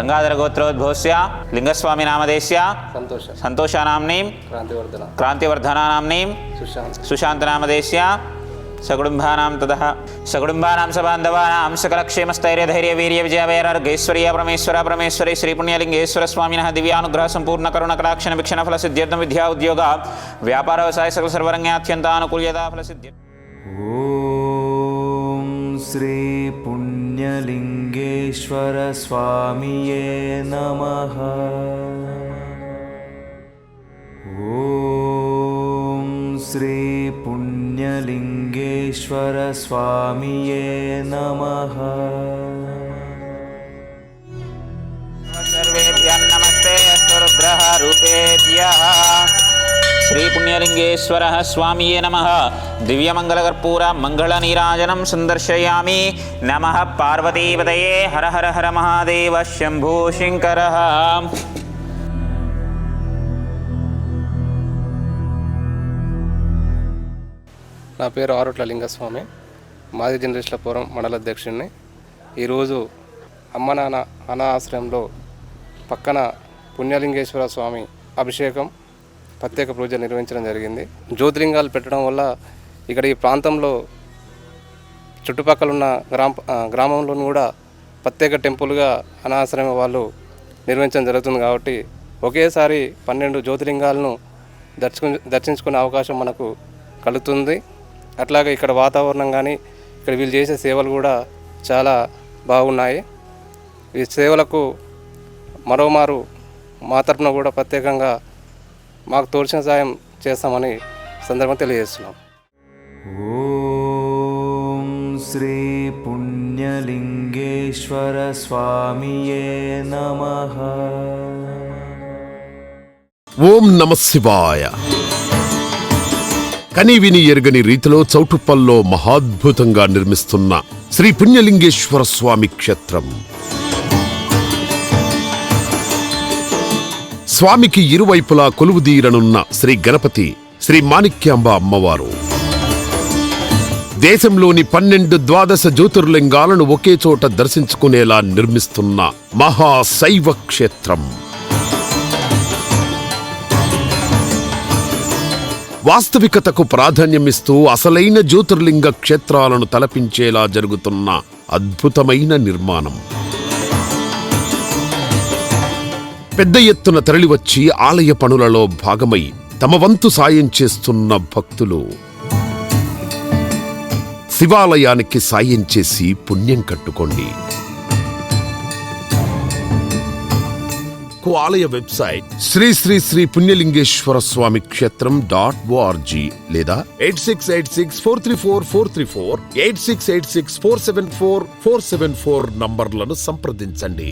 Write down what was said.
ಗಂಗಾಧರ ಗೋತ್ರೋದ್ಭವಸ್ಯ ಲಿಂಗಸ್ವಾಮಿ ನಾಮಧೇಸ್ಯ ಸಂತೋಷ ಸಂತೋಷ ನಾಮ್ನೀಂ ಕ್ರಾಂತಿವರ್ಧನ ಕ್ರಾಂತಿವರ್ಧನ ನಾಮ್ನೀಂ ಸುಶಾಂತ್ ಸುಶಾಂತ ನಾಮಧೇಸ್ಯ सगुडुम्भानां ततः। सगुडुम्बानां सबान्धवानां सकलक्षेमस्थैर्यधैर्यविजयवैरार्घैश्वर्य परमेश्वर परमेश्वरे श्रीपुण्यलिङ्गेश्वरस्वामिनः दिव्यानुग्रहसम्पूर्णकरुणकलाक्षणविक्षणफलसिद्ध्यर्थं विद्या उद्योग व्यापारव्यवसाय सकलसर्वरङ्गे अत्यन्तानुकूल्यता फलसिद्ध्य श्रीपुण्यलिङ्गेश्वरस्वामिये नमः। ॐ श्रीपुण्यलिङ्गेश्वरस्वामिये नमः సుబ్రహ్మణ్యలింగేశ్వర స్వామియే నమ. దివ్యమంగళకర్పూర మంగళనీరాజనం సందర్శయామి. నమ పార్వతీపదయే హర హర హర మహాదేవ శంభో శంకర. నా పేరు ఆరుట్ల లింగస్వామి. మాది జనరేషన్లపురం మండల అధ్యక్షుడిని. ఈరోజు అమ్మ నాన్న అనాశ్రయంలో పక్కన పుణ్యలింగేశ్వర స్వామి అభిషేకం ప్రత్యేక పూజ నిర్వహించడం జరిగింది. జ్యోతిలింగాలు పెట్టడం వల్ల ఇక్కడ ఈ ప్రాంతంలో చుట్టుపక్కల ఉన్న గ్రామ గ్రామంలోనూ కూడా ప్రత్యేక టెంపుల్గా అనాశ్రమ వాళ్ళు నిర్వహించడం జరుగుతుంది కాబట్టి ఒకేసారి పన్నెండు జ్యోతిలింగాలను దర్శకు దర్శించుకునే అవకాశం మనకు కలుగుతుంది. అట్లాగే ఇక్కడ వాతావరణం కానీ ఇక్కడ వీళ్ళు చేసే సేవలు కూడా చాలా బాగున్నాయి. ఈ సేవలకు మరోమారు మా తరపున కూడా ప్రత్యేకంగా మాకు తోచిన సాయం చేస్తామని సందర్భంగా తెలియజేస్తున్నాం. ఓం శ్రీ పుణ్యలింగేశ్వర స్వామియే నమ. ఓం నమ శివాయ. కనీవిని ఎరగని రీతిలో చౌటుప్పల్లో మహాద్భుతంగా నిర్మిస్తున్న శ్రీ పుణ్యలింగేశ్వర స్వామి క్షేత్రం. స్వామికి ఇరువైపులా కొలువుదీరనున్న శ్రీ గణపతి శ్రీ మాణిక్యాంబ అమ్మవారు. దేశంలోని పన్నెండు ద్వాదశ జ్యోతిర్లింగాలను ఒకే చోట దర్శించుకునేలా నిర్మిస్తున్న మహాశైవ క్షేత్రం వాస్తవికతకు ప్రాధాన్యమిస్తూ అసలైన జ్యోతిర్లింగ క్షేత్రాలను తలపించేలా జరుగుతున్న అద్భుతమైన నిర్మాణం. పెద్ద ఎత్తున తరలివచ్చి ఆలయ పనులలో భాగమై తమ వంతు సాయం చేస్తున్న భక్తులు. శివాలయానికి సాయం చేసి పుణ్యం కట్టుకోండి. కు ఆలయ వెబ్సైట్ శ్రీ శ్రీ శ్రీ పుణ్యలింగేశ్వర స్వామి క్షేత్రం డాట్ ఓఆర్జీ లేదా eight six eight six four three four four three four eight six eight six four seven four four seven four నంబర్లను సంప్రదించండి.